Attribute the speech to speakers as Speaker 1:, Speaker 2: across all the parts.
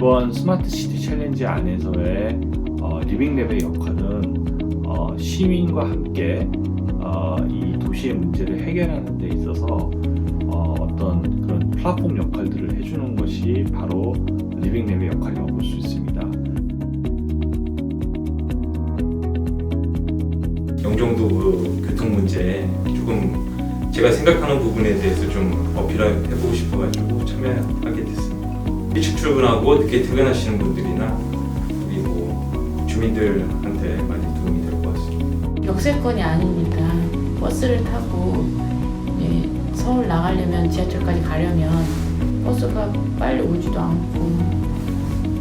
Speaker 1: 이번 스마트 시티 챌린지 안에서의 어, 리빙랩의 역할은 어, 시민과 함께 어, 이 도시의 문제를 해결하는 데 있어서 어, 어떤 그런 플랫폼 역할들을 해주는 것이 바로 리빙랩의 역할이라고 볼 수 있습니다.
Speaker 2: 영종도 그 교통 문제 조금 제가 생각하는 부분에 대해서 좀 어필해보고 싶어가지고 참여하게 됐습니다. 일찍 출근하고 늦게 퇴근하시는 분들이나 우리 뭐 주민들한테 많이 도움이 될 것 같습니다.
Speaker 3: 역세권이 아닙니다. 버스를 타고 이제 서울 나가려면 지하철까지 가려면 버스가 빨리 오지도 않고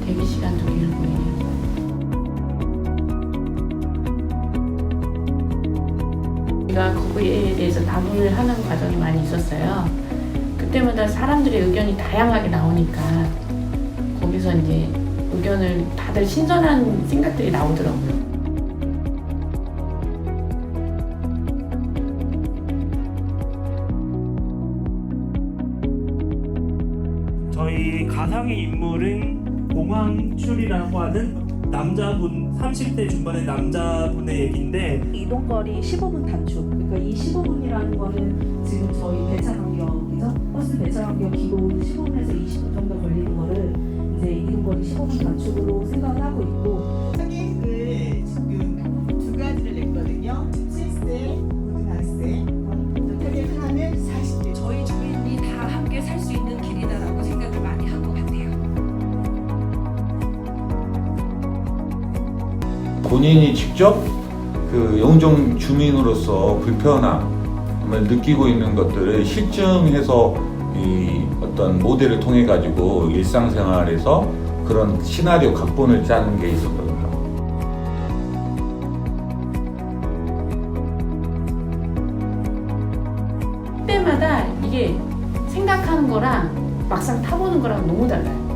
Speaker 3: 대기 시간도 길고 우리가 거기에 대해서 담론을 하는 과정이 많이 있었어요. 그때마다 사람들의 의견이 다양하게 나오니까 거기서 이제 의견을 다들 신선한 생각들이 나오더라고요.
Speaker 4: 저희 가상의 인물은 공황출이라고 하는 남자분 30대 중반의 남자분의 얘기인데
Speaker 5: 이동거리 15분 단축. 그러니까 이 15분이라는 거는 지금 저희 배차 간격이죠. 버스 배차 간격 기본 15분에서 20분 정도 걸리는 거를 이제 이동거리 15분 단축으로 생각을 하고 있고
Speaker 6: 본인이 직접 그 영종 주민으로서 불편함을 느끼고 있는 것들을 실증해서 이 어떤 모델을 통해 가지고 일상생활에서 그런 시나리오 각본을 짜는 게 있었거든요.
Speaker 3: 때마다 이게 생각하는 거랑 막상 타보는 거랑 너무 달라요.